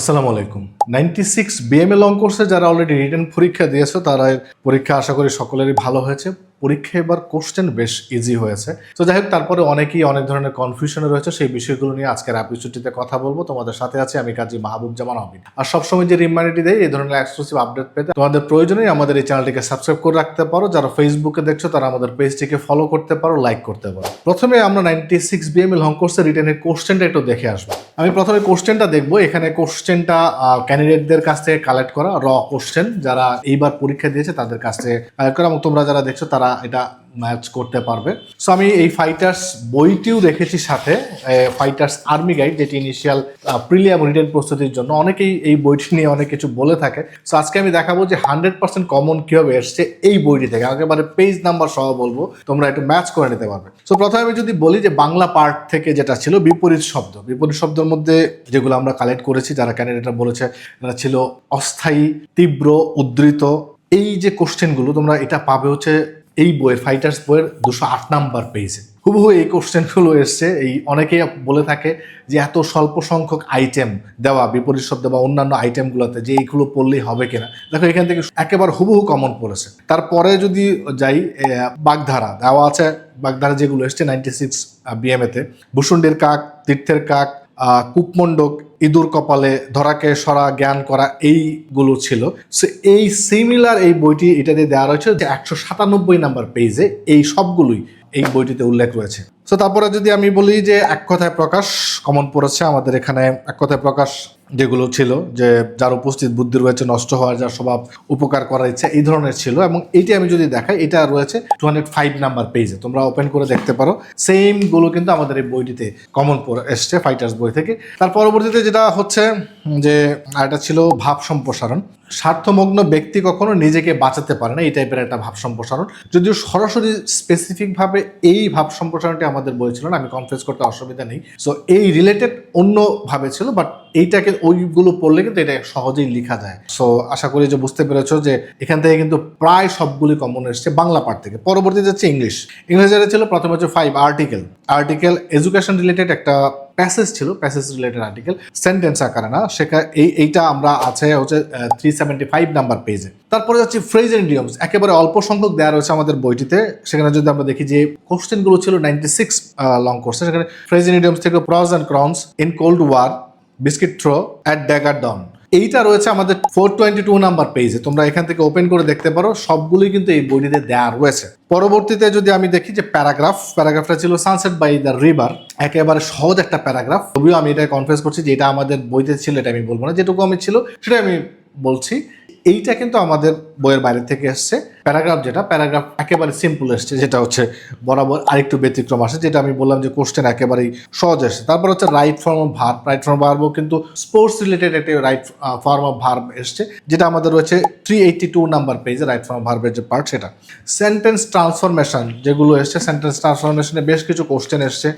আসসালামু আলাইকুম। Ninety six BMA long কোর্সে যারা অলরেডি রিটার্ন পরীক্ষা দিয়েছে, তারা পরীক্ষা আশা করি সকলেরই ভালো হয়েছে। পরীক্ষা এবার কোশ্চেন বেশ ইজি হয়েছে। তো যাই হোক, তারপরে অনেকেই অনেক ধরনের কনফিউশনে রয়েছে। সেই বিষয়গুলো নিয়ে আজকের এপিসোডটিতে কথা বলব। তোমাদের সাথে আছি আমি কাজী মাহবুব জামান আবিদ আর সবসময় যে রিমাইন্ডারটি দেয় এই ধরনের এক্সক্লুসিভ আপডেট পেতে তোমাদের প্রয়োজনেই আমাদের এই চ্যানেলটিকে সাবস্ক্রাইব করে রাখতে পারো। যারা ফেসবুকে দেখছ, তারা আমাদের পেজটিকে ফলো করতে পারো লাইক করতে পারো। প্রথমে আমরা নাইনটি সিক্স বিএমএ লং কোর্সের রিটেনের কোশ্চেনটা একটু দেখে আসব। আমি প্রথমে কোশ্চেনটা দেখব। এখানে কোশ্চেনটা ক্যান্ডিডেটদের কাছ থেকে কালেক্ট করা র কোশ্চেন যারা এইবার পরীক্ষা দিয়েছে, তাদের কাছ থেকে কালেক্ট করা। এবং তোমরা যারা দেখছ, তারা এটা ম্যাচ করতে পারবে। সো আমি এই ফাইটার্স বইটিও রেখেছি সাথে ফাইটার্স আর্মি গাইড যেটি ইনিশিয়াল প্রিলিয়াম রিটেন প্রস্তুতির জন্য অনেকেই এই বইটি নিয়ে অনেক কিছু বলে থাকে। সো আজকে আমি দেখাবো যে হান্ড্রেড পার্সেন্ট কমন কীভাবে এসছে এই বইটি থেকে। একেবারে পেজ নাম্বার সহ বলব, তোমরা একটু ম্যাচ করে নিতে পারবে। সো প্রথমে আমি যদি বলি যে বাংলা পার্ট থেকে যেটা ছিল, বিপরীত শব্দ। বিপরীত শব্দের মধ্যে যেগুলো আমরা কালেক্ট করেছি, যারা ক্যান্ডিডেটরা বলেছে, তারা ছিল অস্থায়ী, তীব্র, উদ্ধৃত। এই যে কোশ্চেনগুলো তোমরা এটা পাবে হচ্ছে এই বইয়ের ফাইটার্স বইয়ের দুশো আট নাম্বার পেজে হুবহু এই কোশ্চেনগুলো এসছে। এই অনেকেই বলে থাকে যে এত স্বল্প সংখ্যক আইটেম দেওয়া, বিপরীত শব্দ বা অন্যান্য আইটেমগুলোতে যে এইগুলো পড়লেই হবে কিনা। দেখো, এখান থেকে একেবারে হুবহু কমন পড়েছে। তারপরে যদি যাই বাগধারা। দেওয়া আছে বাগধারা যেগুলো এসছে নাইনটি সিক্স বিএমএতে ভূষণ্ডের কাক, তীর্থের কাক কূপমণ্ডক ইঁদুর কপালে ধরাকে সরা জ্ঞান করা এইগুলো ছিল। সো এই সিমিলার এই বইটি এটা দিয়ে দেওয়া রয়েছে যে একশো সাতানব্বই নাম্বার পেজে এই সবগুলোই এই বইটিতে উল্লেখ রয়েছে। তো তারপরে যদি আমি বলি যে এক কথায় প্রকাশ, কমন পড়েছে আমাদের এখানে, এক কথায় প্রকাশ যেগুলো ছিল যে যার উপস্থিত বুদ্ধি রয়েছে, নষ্ট হওয়ার যার স্বভাব উপকার করার ইচ্ছা, এই ধরনের ছিল এবং এইটি আমি যদি দেখাই, এটা রয়েছে টু হান্ড্রেড ফাইভ নাম্বার পেজে তোমরা ওপেন করে দেখতে পারো। সেমগুলো কিন্তু আমাদের এই বইটিতে কমন এসছে ফাইটার্স বই থেকে। তার পরবর্তীতে যেটা হচ্ছে যে এটা ছিল ভাব সম্প্রসারণ। স্বার্থমগ্ন ব্যক্তি কখনো নিজেকে বাঁচাতে পারে না, এই টাইপের একটা ভাব সম্প্রসারণ। যদিও সরাসরি স্পেসিফিকভাবে এই ভাব সম্প্রসারণটি আমাদের বই ছিল না, আমি কনফিউজ করতে অসুবিধা নেই। সো এই রিলেটেড অন্যভাবে ছিল বাট এইটাকে ওইগুলো পড়লে কিন্তু এটা সহজেই লেখা যায়। সো আশা করি যে বুঝতে পেরেছ যে এখান থেকে কিন্তু প্রায় সবগুলি কমন এসছে বাংলা পার্ট থেকে। পরবর্তীতে হচ্ছে ইংলিশ ইংরেজিতে ছিল, প্রথমে হচ্ছে five article article education related একটা প্যাসেজ ছিল প্যাসেজ রিলেটেড আর্টিকেল সেন্টেন্স আকারে না সেখানে এই, এইটা আমরা আছে হচ্ছে থ্রি সেভেন্টি ফাইভ নাম্বার পেজে তারপরে হচ্ছে ফ্রেজ এন্ড ইডিয়মস একেবারে অল্প সংখ্যক দেওয়া রয়েছে আমাদের বইটিতে। সেখানে যদি আমরা দেখি যে কোশ্চেনগুলো ছিল নাইনটি সিক্স লং কোর্সে সেখানে ফ্রেজ এন্ড ইডিয়মস থেকে pros and cons in cold war biscuit throw at dagger drawn এইটা রয়েছে আমাদের ফোর টোয়েন্টি টু নাম্বার পেজে তোমরা এখান থেকে ওপেন করে দেখতে পারো, সবগুলি কিন্তু এই বইটিতে দেওয়া রয়েছে। পরবর্তীতে যদি আমি দেখি যে প্যারাগ্রাফ প্যারাগ্রাফটা ছিল সানসেট বাই দ্য রিভার একেবারে সহজ একটা প্যারাগ্রাফ তবুও আমি এটা কনফিউজ করছি যে এটা আমাদের বইতে ছিল, এটা আমি বলব না। যেটুকু আমি ছিল সেটা আমি বলছি। এইটা কিন্তু আমাদের বইয়ের বাইরে থেকে এসছে। প্যারাগ্রাফ যেটা, প্যারাগ্রাফ একেবারে সিম্পল এসছে, যেটা হচ্ছে বরাবর আরেকটু ব্যতিক্রম আসে, যেটা আমি বললাম যে কোশ্চেন একেবারেই সহজ এসছে। তারপর হচ্ছে right form of verb right form ভার্বও কিন্তু স্পোর্টস রিলেটেড একটি রাইট ফর্ম অফ ভার্ব এসছে, যেটা আমাদের রয়েছে থ্রি এইটটি টু নাম্বার পেজে রাইট ফর্ম অফ ভার্বের যে পার্ট সেটা। সেন্টেন্স ট্রান্সফরমেশন যেগুলো এসছে সেন্টেন্স ট্রান্সফরমেশনে বেশ কিছু কোশ্চেন এসছে।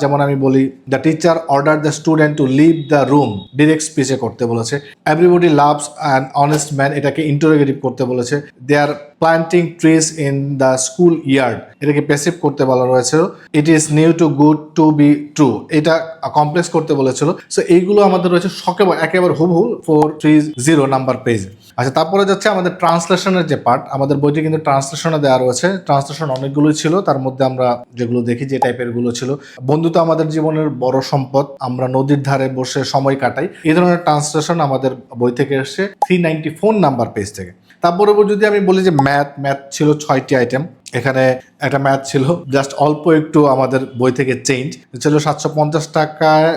যেমন আমি বলি the teacher order the student to leave the room direct স্পিচে করতে বলেছে। Everybody loves and honest man এটাকে ইন্টারোগেটিভ করতে বলেছে। They are planting trees in the school yard এটাকে প্যাসিভ করতে বলা রয়েছে। It is new too good to be true এটা কমপ্লেক্স করতে বলেছিল। সো এইগুলো আমাদের রয়েছে সকেবার একেবারে হুবহু। Four three zero number page আচ্ছা তারপরে যাচ্ছে আমাদের ট্রান্সলেশনের যে পার্ট আমাদের বইটি কিন্তু ট্রান্সলেশনে দেওয়া রয়েছে। ট্রান্সলেশন অনেকগুলোই ছিল, তার মধ্যে আমরা যেগুলো দেখি যে টাইপেরগুলো ছিল। বন্ধুত্ব আমাদের জীবনের বড় সম্পদ, আমরা নদীর ধারে বসে সময় কাটাই। এই ধরনের ট্রান্সলেশন আমাদের বই থেকে এসছে three ninety four number page থেকে। তারপরে যদি আমি বলি যে ম্যাথ ম্যাথ ছিল ছয়টি আইটেম এখানে একটা ম্যাথ ছিল, জাস্ট অল্প একটু আমাদের বই থেকে চেঞ্জ। ছিল সাতশো পঞ্চাশ টাকায়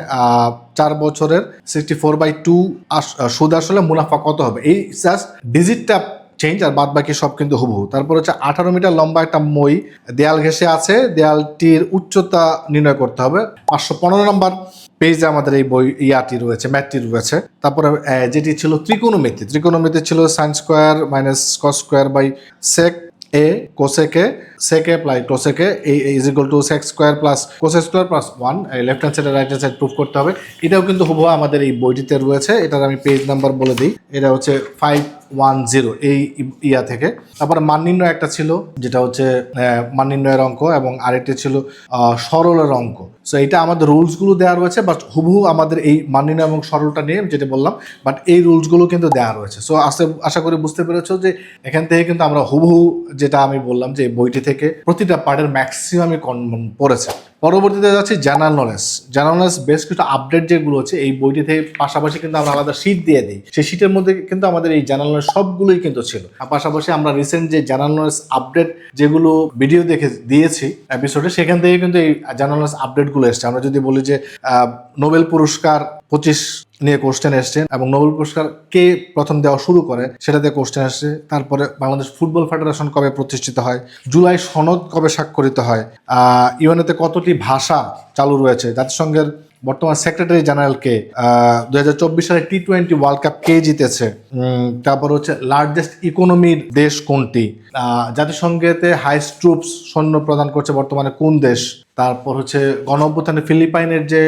চার বছরের সিক্সটি ফোর বাই টু সুদ আসলে মুনাফা কত হবে? এই জাস্ট ডিজিটটা চেঞ্জ আর বাদ বাকি সব কিন্তু হুবহু। তারপর হচ্ছে আঠারো মিটার লম্বা একটা মই, দেয়াল ঘেসে আছে, দেয়ালটির উচ্চতা নির্ণয় করতে হবে। পাঁচশো পনেরো নম্বর পেজে আমাদের এই বই, ইয়াটি রয়েছে, ম্যাথটি রয়েছে। তারপরে যেটি ছিল ত্রিকোণমিতি ত্রিকোণমিতি ছিল sine square minus square by sec A cosec সেকে প্লাই কোসেকে এই is equal to sec square plus cos square plus one left hand side right hand side prove করতে হবে। এটাও কিন্তু হুবহু আমাদের এই বইটিতে রয়েছে এটার আমি পেজ নাম্বার বলে দিই। এটা হচ্ছে ফাইভ ওয়ান জিরো এই ইয়া থেকে। তারপরে মান নির্ণয় একটা ছিল যেটা হচ্ছে আহ, মান নির্ণয়ের অঙ্ক এবং আরেকটি ছিল আহ, সরলের অঙ্ক। সো এটা আমাদের রুলসগুলো দেওয়া রয়েছে বাট হুবহু আমাদের এই মান নির্ণয় এবং সরলটা নিয়ে যেটা বললাম বাট এই রুলসগুলো কিন্তু দেওয়া রয়েছে। সো আশা আশা করি বুঝতে পেরেছ যে এখান থেকে কিন্তু আমরা হুবহু যেটা আমি বললাম যে বইটি থেকে প্রতিটা পার্টের ম্যাক্সিমামই পড়েছে। পরবর্তীতে যাচ্ছি জেনারেল নলেজ জেনারেল নলেজ বেশ কিছু আপডেট যেগুলো আছে এই বইটি থেকে পাশাপাশি কিন্তু আমরা আলাদা শীট দিয়ে দিই। সেই শীটের মধ্যে কিন্তু আমাদের এই জেনারেল নলেজ সবগুলোই কিন্তু ছিল। পাশাপাশি আমরা রিসেন্ট যে জেনারেল নলেজ আপডেট যেগুলো ভিডিও দেখে দিয়েছি এপিসোডে সেখান থেকে কিন্তু এই জেনারেল নলেজ আপডেটগুলো এসছে। আমরা যদি বলি যে নোবেল পুরস্কার পঁচিশ নিয়ে কোশ্চেন এসছে এবং নোবেল পুরস্কার কে প্রথম দেওয়া শুরু করে সেটাতে কোশ্চেন আসছে তারপরে বাংলাদেশ ফুটবল ফেডারেশন কবে প্রতিষ্ঠিত হয়, জুলাই সনদ কবে স্বাক্ষরিত হয় ইউএনএতে কতটি ভাষা চালু রয়েছে। জাতিসংঘের বর্তমান সেক্রেটারি জেনারেলকে দুই হাজার চব্বিশ সালে টি টোয়েন্টি ওয়ার্ল্ড কাপ কে জিতেছে? তারপর হচ্ছে লার্জেস্ট ইকোনমির দেশ কোনটি? জাতিসংঘেতে হাইস্ট ট্রুপস সৈন্য প্রদান করছে বর্তমানে কোন দেশ? তারপর হচ্ছে গণ অভ্যুত্থানে ফিলিপাইনের যে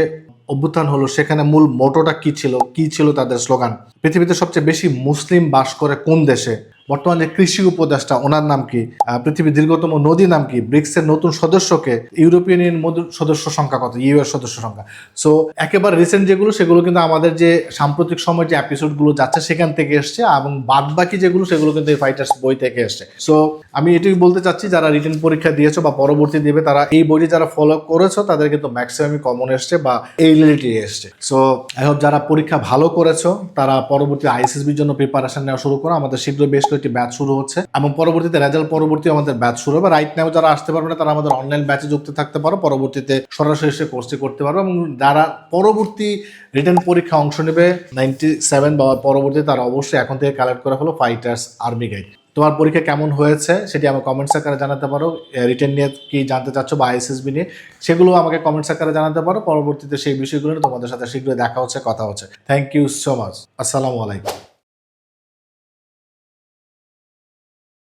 অভ্যুত্থান হলো, সেখানে মূল মোটোটা কি ছিল? কি ছিল তাদের স্লোগান পৃথিবীতে সবচেয়ে বেশি মুসলিম বাস করে কোন দেশে? বর্তমানে কৃষি উপদেষ্টা, ওনার নাম কি? পৃথিবীর দীর্ঘতম নদী নাম কি? ব্রিক্সের নতুন সদস্যকে ইউরোপিয়ান ইউনিয়ন সদস্য সংখ্যা কত? ইউ এর সদস্য সংখ্যা। সো একেবারে রিসেন্ট যেগুলো, সেগুলো কিন্তু আমাদের যে সাম্প্রতিক সময় যে এপিসোডগুলো যাচ্ছে, সেখান থেকে এসছে এবং বাদ বাকি যেগুলো, সেগুলো কিন্তু এই ফাইটার্স বই থেকে এসছে। সো আমি এটুকুই বলতে চাচ্ছি, যারা রিটেন পরীক্ষা দিয়েছ বা পরবর্তী দেবে, তারা এই বইটি যারা ফলো করেছ তাদের কিন্তু ম্যাক্সিমামই কমন এসছে বা এই রিলেটেড এসছে। সো আই হোপ যারা পরীক্ষা ভালো করেছ, তারা পরবর্তী আইসিএসবির জন্য প্রিপারেশন নেওয়া শুরু করো। আমাদের শীঘ্রই বেশ কয়েকটি ব্যাচ শুরু হচ্ছে। এবং পরবর্তীতে রেজাল্ট পরবর্তী আমাদের ব্যাচ শুরু হবে। রাইট নাও যারা আসতে পারবে না, তারা আমাদের অনলাইন ব্যাচে যুক্ত থাকতে পারো। পরবর্তীতে সরাসরি এসে কোর্সটি করতে পারবে। এবং যারা পরবর্তী রিটার্ন পরীক্ষা অংশ নেবে নাইনটি সেভেন বা পরবর্তীতে তারা অবশ্যই এখন থেকে কালেক্ট করা হলো ফাইটার্স আর্মি গাইড তোমার পরীক্ষা কেমন হয়েছে সেটি আমাকে কমেন্টস আকারে জানাতে পারো। রিটেন নিয়ে কি জানতে চাচ্ছ বা আইএসএসবি নিয়ে সেগুলো আমাকে কমেন্টস আকারে জানাতে পারো। পরবর্তীতে সেই বিষয়গুলো তোমাদের সাথে শীঘ্রই দেখা হচ্ছে, কথা হচ্ছে। থ্যাংক ইউ সো মাচ আসসালামু আলাইকুম।